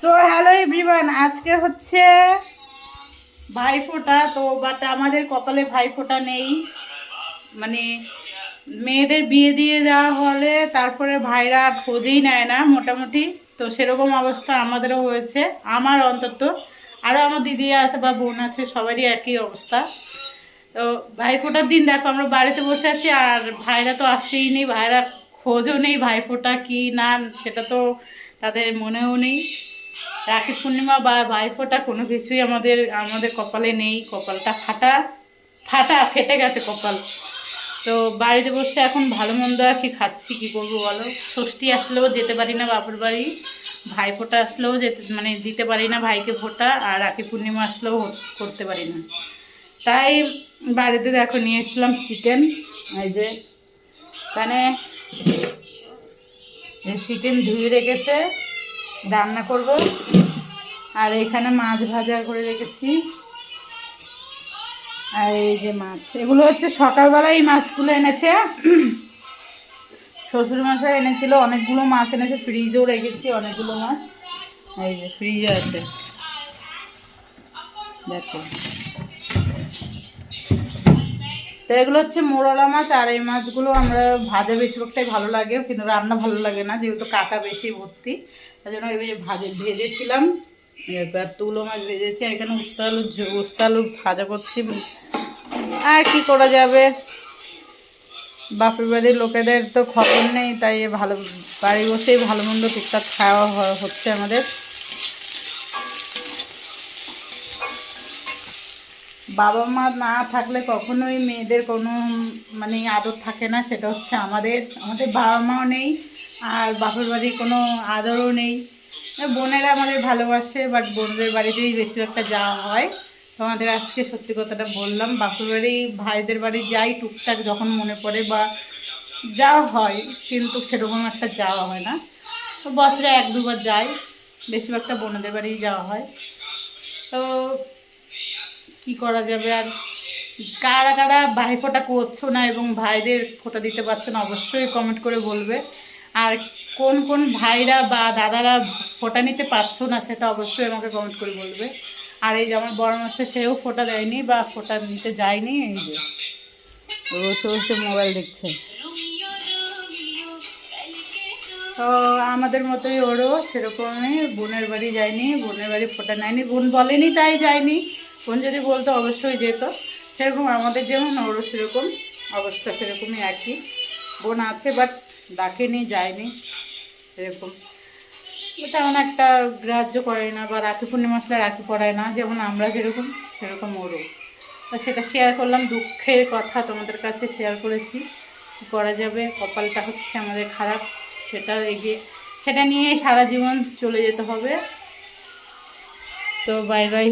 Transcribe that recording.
So hello everyone আজকে হচ্ছে ভাইফোঁটা, তো বাট আমাদের কপালে ভাইফোঁটা নেই। মানে মেয়েদের বিয়ে দিয়ে দেওয়া হলে তারপরে ভাইরা খোঁজেই নেয় না মোটামুটি। তো সেরকম অবস্থা আমাদেরও হয়েছে, আমার অন্তত। আরও আমার দিদি আছে বা বোন আছে, সবারই একই অবস্থা। তো ভাইফোঁটার দিন দেখো, আমরা বাড়িতে বসে আছি আর ভাইরা তো আসেই নেই, ভাইরা খোঁজও নেই ভাইফোঁটা কি না, সেটা তো তাদের মনেও নেই। রাখি পূর্ণিমা বা ভাইফোঁটা কোনো কিছুই আমাদের আমাদের কপালে নেই, কপালটা ফাটা ফাটা ফেটে গেছে কপাল। তো বাড়িতে বসে এখন ভালো মন্দ আর কি খাচ্ছি, কি করব বলো? ষষ্ঠী আসলেও যেতে পারি না বাপুর বাড়ি, ভাইফোঁটা আসলেও যেতে মানে দিতে পারি না ভাইকে ফোঁটা আর রাখি পূর্ণিমা আসলেও করতে পারি না। তাই বাড়িতে দেখো নিয়ে এসেছিলাম চিকেন, এই যে এখানে চিকেন ধুয়ে রেখেছে। রান্না করব। আর এখানে মাছ ভাজা করে রেখেছি। আর এই যে মাছ, এগুলো হচ্ছে সকালবেলা এই মাছগুলো এনেছে। শ্বশুর মশাই এনেছিল, অনেকগুলো মাছ এনেছে ফ্রিজেও রেখেছি অনেকগুলো মাছ। এই যে ফ্রিজে আছে। দেখো। তো এগুলো হচ্ছে মোরলা মাছ, আর এই মাছগুলো আমরা ভাজা বেশিরভাগটাই ভালো লাগে, কিন্তু রান্না ভালো লাগে না, যেহেতু কাটা বেশি ভর্তি তাই জন্য এবার ভাজে ভেজেছিলাম এবার তুলো মাছ ভেজেছি এখানে উস্তা আলু উস্তা আলু ভাজা করছি। আর কি করা যাবে? বাপের বাড়ির লোকেদের তো খবর নেই, তাই ভালো, বাড়ি বসেই ভালো মন্দ টুকটাক খাওয়া হচ্ছে আমাদের। বাবা মা না থাকলে কখনোই মেয়েদের কোনো মানে আদর থাকে না, সেটা হচ্ছে আমাদের আমাদের বাবা মাও নেই, আর বাপের বাড়ির কোনো আদরও নেই। বোনেরা আমাদের ভালোবাসে বাট বোনদের বাড়িতেই বেশিরভাগটা যাওয়া হয়। তোমাদের আজকে সত্যি কথাটা বললাম, বাপের বাড়ি, ভাইদের বাড়ি যাই টুকটাক যখন মনে পড়ে বা যাওয়া হয়, কিন্তু সেরকম একটা যাওয়া হয় না। তো বছরে এক দুবার যাই, বেশিরভাগটা বোনদের বাড়িই যাওয়া হয়। তো কি করা যাবে আর কারা কারা ভাই ফোঁটা করছ না এবং ভাইদের ফোঁটা দিতে পারছ না, অবশ্যই কমেন্ট করে বলবে। আর কোন কোন ভাইরা বা দাদারা ফোঁটা নিতে পারছ না, সেটা অবশ্যই আমাকে কমেন্ট করে বলবে। আর এই যে আমার বড় মাসে সেও ফোঁটা দেয়নি বা ফোঁটা নিতে যায়নি, এই যে। বসে বসে মোবাইল দেখছে। তো আমাদের মতোই ওরও সেরকমই, বোনের বাড়ি যায়নি, বোনের বাড়ি ফোটা নেয়নি, বোন বলেনি তাই যায়নি। বোন যদি বলতো অবশ্যই যেত। সেরকম আমাদের যেমন ওরও সেরকম অবস্থা সেরকমই একই। বোন আছে বাট ডাকেনি, যায়নি, সেরকম। তেমন একটা গ্রাহ্য করে না বা রাখি পূর্ণিমা আসলে রাখি পড়ায় না, যেমন আমরা যেরকম, সেরকম ওরও। তো সেটা শেয়ার করলাম, দুঃখের কথা তোমাদের কাছে শেয়ার করেছি। করা যাবে? কপালটা হচ্ছে আমাদের খারাপ, সেটা এগিয়ে, সেটা নিয়ে সারা জীবন চলে যেতে হবে। তো বাই বাই